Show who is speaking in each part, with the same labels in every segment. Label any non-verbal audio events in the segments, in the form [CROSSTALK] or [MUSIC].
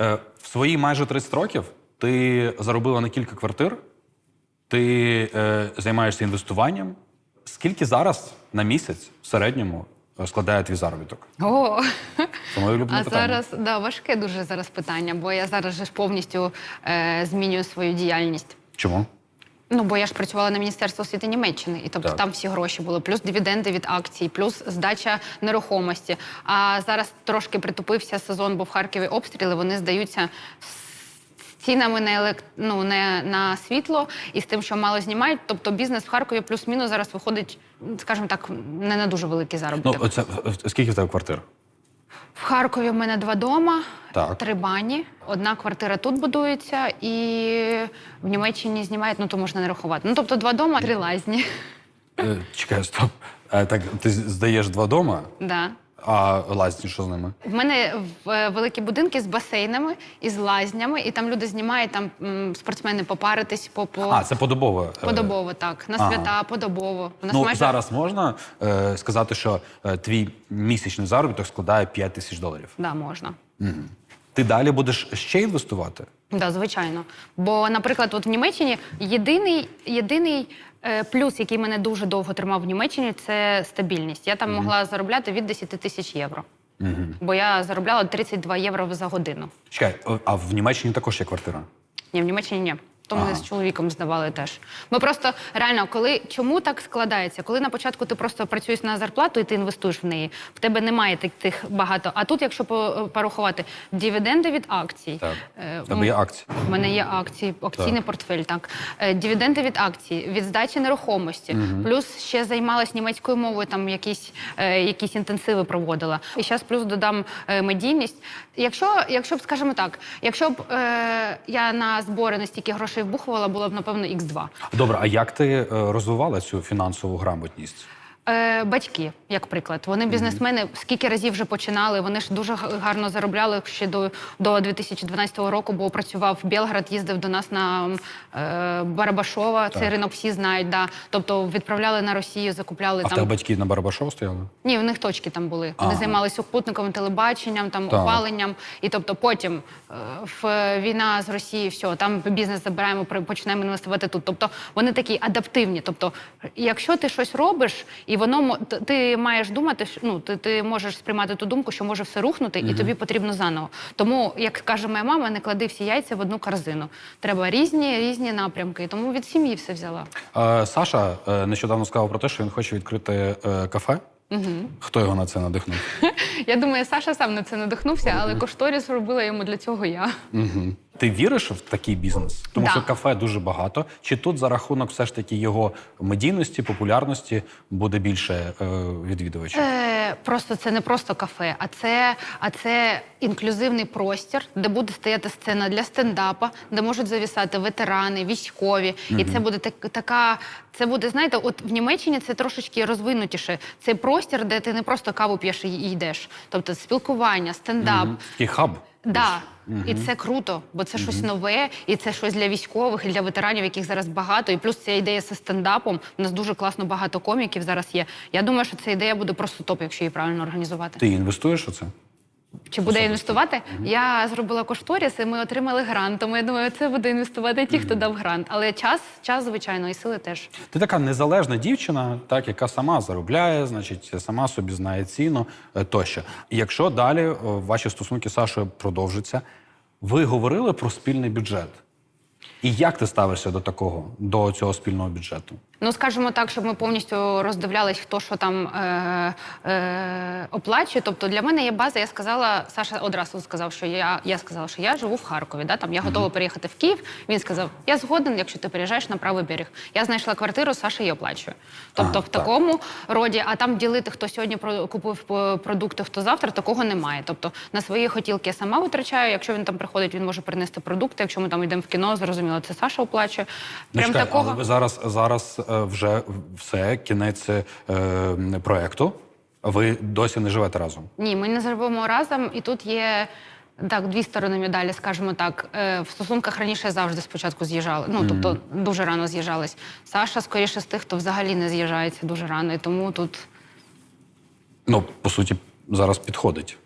Speaker 1: Е, в свої майже 30 років ти заробила на кілька квартир, ти е, займаєшся інвестуванням. Скільки зараз на місяць в середньому е, складає твій заробіток?
Speaker 2: О,
Speaker 1: Це моє улюблене
Speaker 2: а
Speaker 1: питання.
Speaker 2: зараз да, важке дуже зараз питання, бо я зараз же ж повністю е, змінюю свою діяльність.
Speaker 1: Чому?
Speaker 2: Ну, бо я ж працювала на Міністерство освіти Німеччини, і тобто
Speaker 1: Так.
Speaker 2: там всі гроші були, плюс дивіденди від акцій, плюс здача нерухомості. А зараз трошки притупився сезон, бо в Харкові обстріли вони здаються з цінами на елект... ну, не на світло і з тим, що мало знімають. Тобто бізнес в Харкові плюс-мінус зараз виходить, скажімо так, не на дуже великий
Speaker 1: Ну, оце, скільки в тебе квартир?
Speaker 2: В Харкові в мене два дома,
Speaker 1: Так.
Speaker 2: три бані. Одна квартира тут будується, і в Німеччині знімають, ну то можна не рахувати. Ну тобто два дома, три лазні.
Speaker 1: Е, чекай, стоп. А, так, ти здаєш два дома,
Speaker 2: Да.
Speaker 1: А лазні що з ними?
Speaker 2: В мене в- е, великі будинки з басейнами і з лазнями, і там люди знімають там м, спортсмени попаритись по, по
Speaker 1: А, це подобово. е,
Speaker 2: подобово, так. На
Speaker 1: ага.
Speaker 2: свята подобово. У нас
Speaker 1: Ну,
Speaker 2: майже
Speaker 1: зараз можна е, сказати, що е, твій місячний заробіток складає 5 тисяч доларів.
Speaker 2: да, можна.
Speaker 1: Ти далі будеш ще інвестувати?
Speaker 2: Да, звичайно. Бо, наприклад, от в Німеччині єдиний, єдиний е, плюс, який мене дуже довго тримав в Німеччині, це стабільність. Я там могла заробляти від 10 тисяч євро. Бо я заробляла 32 євро за годину.
Speaker 1: Чекай, а в Німеччині також є квартира.
Speaker 2: Ні, в Німеччині ні. То ми
Speaker 1: Ага.
Speaker 2: з чоловіком здавали теж. Ми просто реально, коли чому так складається? Коли на початку ти просто працюєш на зарплату і ти інвестуєш в неї, в тебе немає тих, тих багато. А тут, якщо порахувати дивіденди від акцій,
Speaker 1: Так.
Speaker 2: е,
Speaker 1: В тебе є акції.
Speaker 2: в мене є акції, акційний портфель, так. Е, Дивіденди від акцій, від здачі нерухомості. Плюс ще займалась німецькою мовою, там якісь, е, якісь інтенсиви проводила. І зараз плюс додам е, медійність. Якщо, якщо б, скажімо так, якщо б е, я на збори настільки грошей вбухувала, було б, напевно, x 2
Speaker 1: Добре, а як ти е, розвивала цю фінансову грамотність?
Speaker 2: Е, батьки, як приклад, вони бізнесмени скільки разів вже починали. Вони ж дуже гарно заробляли ще до, до 2012 року, бо працював в Белград, їздив до нас на е, Барабашова. Цей ринок всі знають. Да. Тобто відправляли на Росію, закупляли
Speaker 1: А
Speaker 2: там.
Speaker 1: тебе батьки на Барабашов стояли?
Speaker 2: Ні, в них точки там були. Вони
Speaker 1: Ага.
Speaker 2: займалися супутниковим телебаченням, там
Speaker 1: Так.
Speaker 2: опаленням. І тобто потім е, в війна з Росією, все, там бізнес забираємо, почнемо інвестувати тут. Тобто вони такі адаптивні. Тобто, якщо ти щось робиш, і воно мо- ти маєш думати, що- ну ти, ти можеш сприймати ту думку, що може все рухнути, і тобі потрібно заново. Тому, як каже моя мама, не клади всі яйця в одну корзину. Треба різні різні напрямки. Тому від сім'ї все взяла.
Speaker 1: Е, Саша нещодавно сказав про те, що він хоче відкрити е, кафе. Хто його на це надихнув? [LAUGHS]
Speaker 2: Я думаю, Саша сам на це надихнувся, але кошторіс робила йому для цього я.
Speaker 1: Угу. Ти віриш в такий бізнес? Тому
Speaker 2: Да.
Speaker 1: що кафе дуже багато. Чи тут за рахунок все ж таки його медійності, популярності буде більше е, відвідувачів?
Speaker 2: Е, просто це не просто кафе, а це, а це інклюзивний простір, де буде стояти сцена для стендапа, де можуть завісати ветерани, військові. І це буде так, така. Це буде, знаєте, от в Німеччині це трошечки розвинутіше. Це простір, де ти не просто каву п'єш і йдеш. Тобто спілкування, стендап.
Speaker 1: Такий хаб.
Speaker 2: Да. І це круто, бо це щось нове, і це щось для військових, і для ветеранів, яких зараз багато. І плюс ця ідея зі стендапом. У нас дуже класно багато коміків зараз є. Я думаю, що ця ідея буде просто топ, якщо її правильно організувати.
Speaker 1: Ти інвестуєш у це?
Speaker 2: Чи буде інвестувати? Я зробила кошторіс, і ми отримали грант. Тому я думаю, це буде інвестувати ті, хто дав грант. Але час, час, звичайно, і сили теж.
Speaker 1: Ти така незалежна дівчина, так, яка сама заробляє, значить, сама собі знає ціну е, тощо. Якщо далі е, ваші стосунки з Сашою продовжаться, ви говорили про спільний бюджет. І як ти ставишся до такого, до цього спільного бюджету?
Speaker 2: Ну, скажімо так, щоб ми повністю роздивлялись, хто що там е, е, оплачує. Тобто для мене є база. Я сказала, Саша одразу сказав, що я, я сказала, що я живу в Харкові. Да? Там я готова переїхати в Київ. Він сказав, я згоден, якщо ти переїжджаєш на правий берег. Я знайшла квартиру, Саша її оплачує. Тобто
Speaker 1: А,
Speaker 2: в
Speaker 1: так.
Speaker 2: такому роді, а там ділити, хто сьогодні купив е, продукти, хто завтра, такого немає. Тобто на свої хотілки я сама витрачаю. Якщо він там приходить, він може принести продукти. Якщо ми там йдемо в кіно, зрозуміло, це Саша оплачує.
Speaker 1: Ну,
Speaker 2: Прям
Speaker 1: чекай,
Speaker 2: такого.
Speaker 1: Але ви зараз, зараз е, вже все, кінець е, проєкту. Ви досі не живете разом.
Speaker 2: Ні, ми не живемо разом, і тут є. Так, дві сторони медалі, скажімо так. Е, в стосунках раніше завжди спочатку з'їжджали. Ну, тобто дуже рано з'їжджались. Саша, скоріше з тих, хто взагалі не з'їжджається дуже рано, і тому тут.
Speaker 1: Ну, по суті, зараз підходить.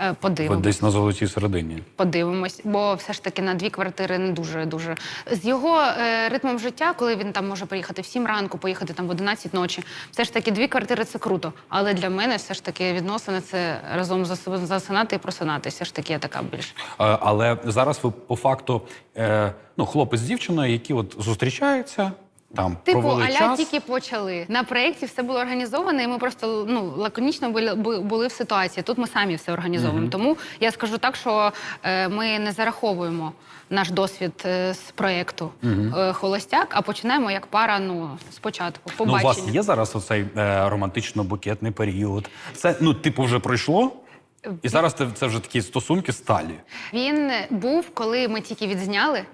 Speaker 2: Е,
Speaker 1: Ви
Speaker 2: Подивимось.
Speaker 1: десь на золотій середині.
Speaker 2: Подивимось, бо все ж таки на дві квартири не дуже дуже з його е, ритмом життя, коли він там може приїхати в 7 ранку, поїхати там в 11 ночі. Все ж таки, дві квартири це круто. Але для мене все ж таки відносини це разом зас- засинати і просинати. Все ж таки, я така більш
Speaker 1: Е, Але зараз ви по факту е, ну, хлопець з дівчиною, які от зустрічаються, там
Speaker 2: Типу,
Speaker 1: провели
Speaker 2: аля
Speaker 1: час.
Speaker 2: тільки почали. На проєкті все було організовано, і ми просто ну, лаконічно були, були в ситуації. Тут ми самі все організовуємо. Тому я скажу так, що е, ми не зараховуємо наш досвід е, з проєкту е, Холостяк, а починаємо як пара ну, спочатку.
Speaker 1: Ну, у вас є зараз оцей е, романтично-букетний період. Це, ну, типу, вже пройшло, і зараз це, це вже такі стосунки сталі.
Speaker 2: Він був, коли ми тільки відзняли.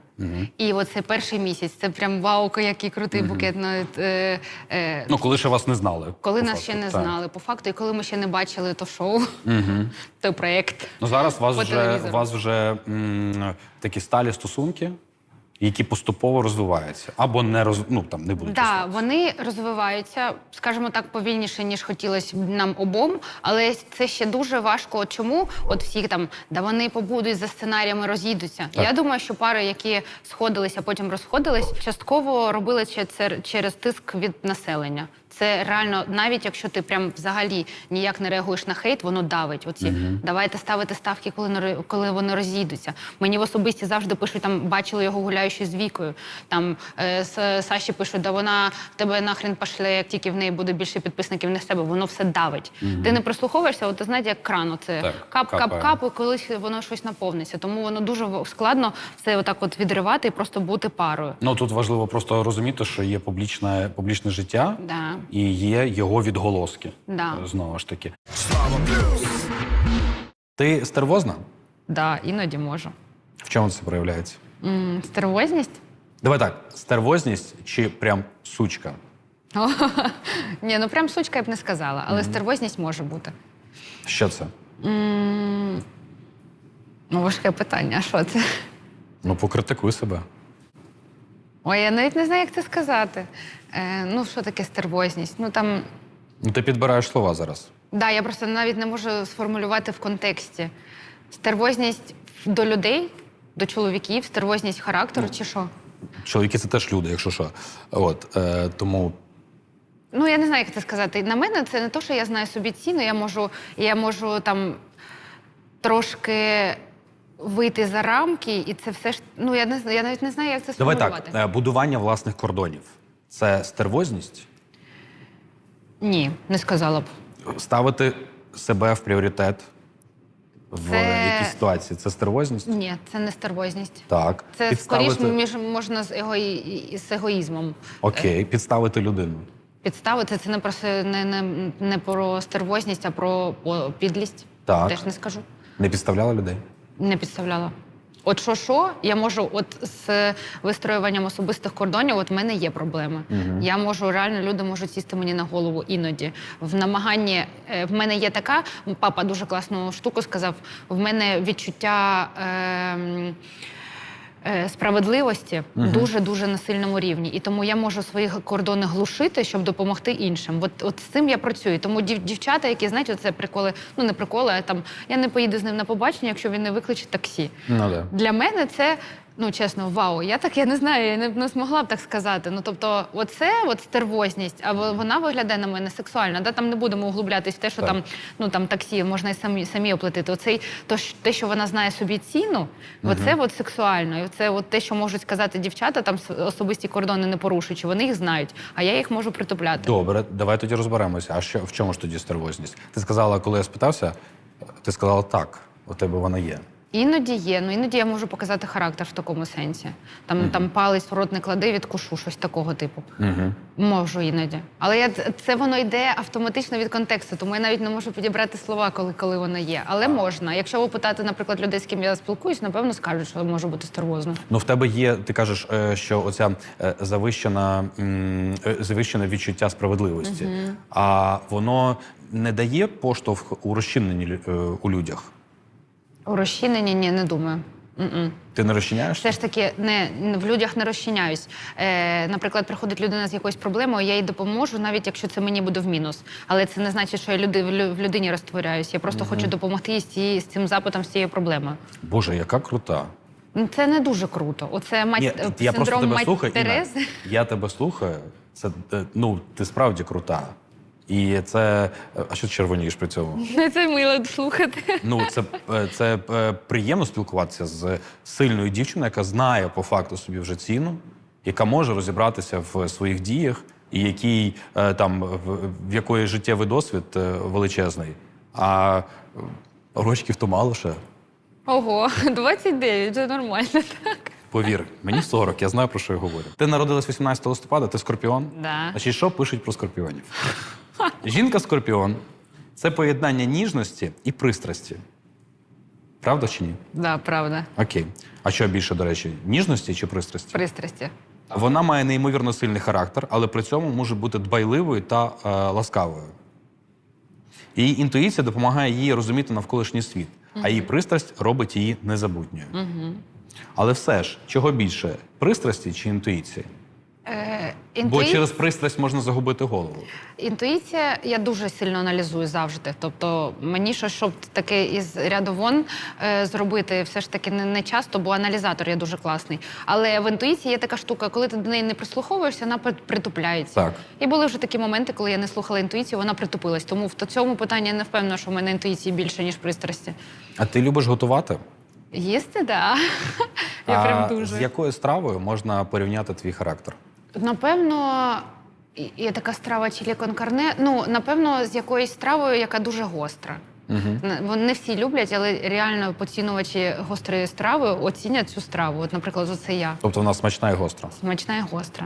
Speaker 2: І оце перший місяць. Це прям вау, який крутий букет. Е, е,
Speaker 1: Ну, коли ще вас не знали.
Speaker 2: коли нас
Speaker 1: факту,
Speaker 2: ще не
Speaker 1: так.
Speaker 2: знали, по факту, і коли ми ще не бачили то шоу, [LAUGHS] той проєкт.
Speaker 1: Ну, зараз у [LAUGHS] вас
Speaker 2: По
Speaker 1: вже,
Speaker 2: телевізору.
Speaker 1: вас вже м, такі сталі стосунки, які поступово розвиваються. Або не роз... ну, там, не будуть.
Speaker 2: Так, да, вони розвиваються, скажімо так, повільніше, ніж хотілося б нам обом, але це ще дуже важко. От Чому? От всі там, да вони побудуть за сценаріями, розійдуться.
Speaker 1: Так.
Speaker 2: Я думаю, що пари, які сходилися, потім розходились, частково робили це через тиск від населення. Це реально, навіть якщо ти прям взагалі ніяк не реагуєш на хейт, воно давить. Оці давайте ставити ставки, коли не коли вони розійдуться. Мені в особисті завжди пишуть там, бачили його гуляючи з вікою. Там е, С- Саші пишуть, да вона тебе нахрен пошле, як тільки в неї буде більше підписників не з тебе. Воно все давить. Ти не прислуховуєшся, от знаєте, як кран. Це кап, кап,
Speaker 1: капає.
Speaker 2: кап, і колись воно щось наповниться. Тому воно дуже складно все отак от відривати і просто бути парою.
Speaker 1: Ну тут важливо просто розуміти, що є публічне, публічне життя
Speaker 2: Да.
Speaker 1: І є його відголоски.
Speaker 2: Да.
Speaker 1: Е, Знову ж таки. Слава! Ти стервозна?
Speaker 2: Да, іноді можу.
Speaker 1: В чому це проявляється?
Speaker 2: М, Стервозність?
Speaker 1: Давай так: стервозність чи прям сучка? [LAUGHS]
Speaker 2: Ні, ну прям сучка я б не сказала, але стервозність може бути.
Speaker 1: Що це?
Speaker 2: Ну, важке питання, а що це?
Speaker 1: Ну, покритикуй себе.
Speaker 2: Ой, я навіть не знаю, як це сказати. Е, ну, що таке стервозність? Ну там.
Speaker 1: Ну, ти підбираєш слова зараз.
Speaker 2: Да, я просто навіть не можу сформулювати в контексті. Стервозність до людей, до чоловіків, стервозність характеру чи що?
Speaker 1: Чоловіки це теж люди, якщо що. От е, тому
Speaker 2: Ну, я не знаю, як це сказати. На мене це не те, що я знаю собі ціну, я можу, я можу там трошки вийти за рамки, і це все ж. Ну, я не я навіть не знаю, як це
Speaker 1: давай
Speaker 2: сформулювати.
Speaker 1: так: е, будування власних кордонів це стервозність.
Speaker 2: Ні, не сказала б.
Speaker 1: Ставити себе в пріоритет в
Speaker 2: Це-
Speaker 1: якійсь ситуації. Це стервозність?
Speaker 2: Ні, це не стервозність.
Speaker 1: Так.
Speaker 2: Це
Speaker 1: Підставити-
Speaker 2: скоріш між можна з, егої... з егоїзмом.
Speaker 1: Окей, підставити людину.
Speaker 2: Підставити це не про не, не, не про стервозність, а про підлість.
Speaker 1: Так.
Speaker 2: Теж не скажу.
Speaker 1: Не підставляла людей?
Speaker 2: Не підставляла. От що, що, я можу, от з вистроюванням особистих кордонів, от в мене є проблеми. Я можу реально люди можуть сісти мені на голову іноді. В намаганні е, в мене є така, папа дуже класну штуку сказав. В мене відчуття. Е, е, Справедливості дуже дуже на сильному рівні, і тому я можу свої кордони глушити, щоб допомогти іншим. От, от з цим я працюю. Тому дів, дівчата, які знають, це приколи, ну не приколи, а там я не поїду з ним на побачення, якщо він не викличе таксі.
Speaker 1: Ну да.
Speaker 2: Для мене це. Ну, чесно, вау, я так я не знаю, я не, не змогла б так сказати. Ну, тобто, оце от стервозність, а вона виглядає на мене сексуально. Да? Там не будемо углублятись в те, що
Speaker 1: Так.
Speaker 2: там, ну, там таксі можна і самі, самі оплатити. Оцей, то, те, що вона знає собі ціну, оце от сексуально. І це от те, що можуть сказати дівчата, там особисті кордони не порушуючи, вони їх знають, а я їх можу притупляти.
Speaker 1: Добре, давай тоді розберемося. А що в чому ж тоді стервозність? Ти сказала, коли я спитався, ти сказала так, у тебе вона є.
Speaker 2: Іноді є, ну іноді я можу показати характер в такому сенсі. Там, там палець в рот не клади, відкушу, щось такого типу.
Speaker 1: Угу.
Speaker 2: Можу іноді. Але я, це воно йде автоматично від контексту, тому я навіть не можу підібрати слова, коли, коли воно є. Але можна. Якщо ви питати, наприклад, людей, з ким я спілкуюсь, напевно скажуть, що може бути стервозно.
Speaker 1: Ну, в тебе є, ти кажеш, е, що оця е, завищена, е, завищене відчуття справедливості, а воно не дає поштовх у розчиненні у людях.
Speaker 2: У розчиненні ні, не думаю.
Speaker 1: Ти не розчиняєшся?
Speaker 2: Все ж таки не в людях не розчиняюсь. Е, наприклад, приходить людина з якоюсь проблемою, я їй допоможу, навіть якщо це мені буде в мінус. Але це не значить, що я люди, в людині розтворяюсь. Я просто хочу допомогти з, цією, з цим запитом, з цією проблемою.
Speaker 1: Боже, яка крута.
Speaker 2: Ну, Це не дуже круто. Оце мать,
Speaker 1: Ні,
Speaker 2: е,
Speaker 1: я просто тебе
Speaker 2: мать
Speaker 1: слухаю. Інна, я тебе слухаю. Це е, ну, ти справді крута. І це. е, А що ти червонієш при цьому? [LAUGHS]
Speaker 2: Це мило слухати.
Speaker 1: Ну, це, е, це е, приємно спілкуватися з сильною дівчиною, яка знає по факту собі вже ціну, яка може розібратися в своїх діях, і який там в, в якої життєвий досвід величезний. А рочків то мало ще.
Speaker 2: Ого, [LAUGHS] 29, це нормально, [LAUGHS] так.
Speaker 1: Повір, мені 40, я знаю про що я говорю. Ти народилась 18 листопада, ти скорпіон?
Speaker 2: Да.
Speaker 1: Значить, що пишуть про скорпіонів? Жінка скорпіон це поєднання ніжності і пристрасті. Правда чи ні?
Speaker 2: Да, правда.
Speaker 1: Окей. А що більше, до речі, ніжності чи пристрасті?
Speaker 2: Пристрасті.
Speaker 1: Вона має неймовірно сильний характер, але при цьому може бути дбайливою та е, ласкавою. Її інтуїція допомагає їй розуміти навколишній світ, а її пристрасть робить її незабутньою. Але все ж, чого більше пристрасті чи інтуїції?
Speaker 2: Е,
Speaker 1: Бо через пристрасть можна загубити голову.
Speaker 2: Інтуїція я дуже сильно аналізую завжди. Тобто мені щось, щоб таке із ряду вон е, зробити, все ж таки не, не часто, бо аналізатор є дуже класний. Але в інтуїції є така штука, коли ти до неї не прислуховуєшся, вона притупляється.
Speaker 1: Так.
Speaker 2: І були вже такі моменти, коли я не слухала інтуїцію, вона притупилась. Тому в цьому питанні я не впевнена, що в мене інтуїції більше, ніж пристрасті.
Speaker 1: А ти любиш готувати?
Speaker 2: Їсти, так. Да. [LAUGHS] Я прям дуже.
Speaker 1: З якою стравою можна порівняти твій характер?
Speaker 2: Напевно, є така страва чілі конкарне. Ну, напевно, з якоюсь стравою, яка дуже гостра. Не- Вони не всі люблять, але реально поцінувачі гострої страви оцінять цю страву. От, наприклад, оце я.
Speaker 1: Тобто вона смачна і гостра.
Speaker 2: Смачна і гостра.